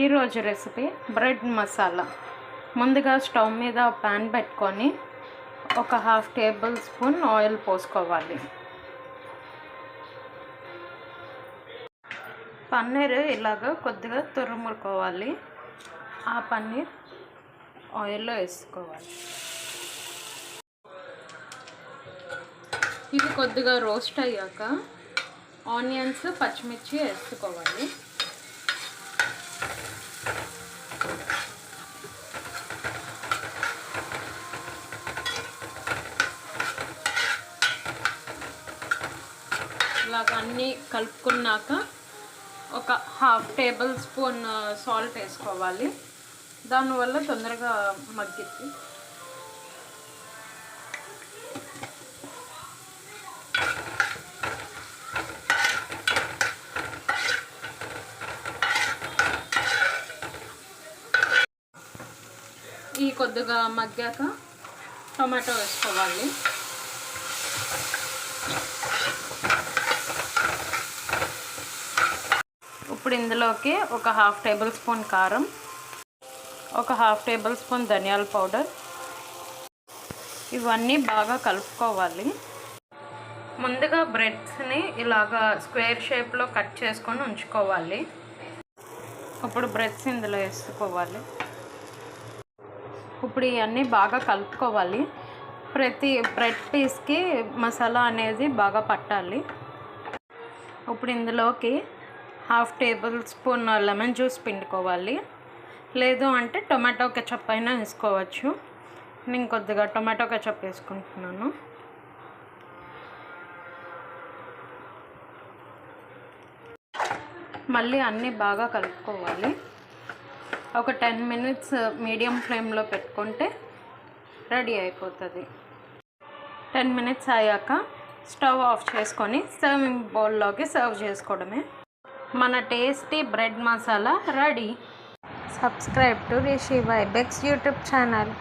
ఈరోజు recipe bread masala ముందుగా stove మీద ప్యాన్ పెట్టుకొని ఒక హాఫ్ టేబుల్ స్పూన్ ఆయిల్ పోసుకోవాలి. పన్నీర్ ఇలాగ కొద్దిగా తురుముకోవాలి. ఆ పన్నీర్ ఆయిల్లో వేసుకోవాలి. ఇది కొద్దిగా రోస్ట్ అయ్యాక ఆనియన్స్ పచ్చిమిర్చి వేసుకోవాలి. ఇలాగ అన్నీ కలుపుకున్నాక ఒక హాఫ్ టేబుల్ స్పూన్ సాల్ట్ వేసుకోవాలి. దానివల్ల తొందరగా మగ్గిద్ది. ఈ కొద్దిగా మగ్గాక టొమాటో వేసుకోవాలి. ఇప్పుడు ఇందులోకి ఒక హాఫ్ టేబుల్ స్పూన్ కారం ఒక హాఫ్ టేబుల్ స్పూన్ ధనియాల పౌడర్. ఇవన్నీ బాగా కలుపుకోవాలి. ముందుగా బ్రెడ్స్ని ఇలాగా స్క్వేర్ షేప్లో కట్ చేసుకొని ఉంచుకోవాలి. ఇప్పుడు బ్రెడ్స్ ఇందులో వేసుకోవాలి. ఇప్పుడు ఇవన్నీ బాగా కలుపుకోవాలి. ప్రతి బ్రెడ్ పీస్కి మసాలా అనేది బాగా పట్టాలి. ఇప్పుడు ఇందులోకి half tablespoon lemon juice పిండుకోవాలి. లేదు అంటే టొమాటో కెచప్ అయినా వేసుకోవచ్చు. నేను కొద్దిగా టొమాటో కెచప్ వేసుకుంటున్నాను. మళ్ళీ అన్నీ బాగా కలుపుకోవాలి. ఒక టెన్ మినిట్స్ మీడియం ఫ్లేమ్లో పెట్టుకుంటే రెడీ అయిపోతుంది. టెన్ మినిట్స్ అయ్యాక స్టవ్ ఆఫ్ చేసుకొని సర్వింగ్ బౌల్లోకి సర్వ్ చేసుకోవడమే. మన tasty bread masala ready. Subscribe to Rishi వైబెక్స్ YouTube channel.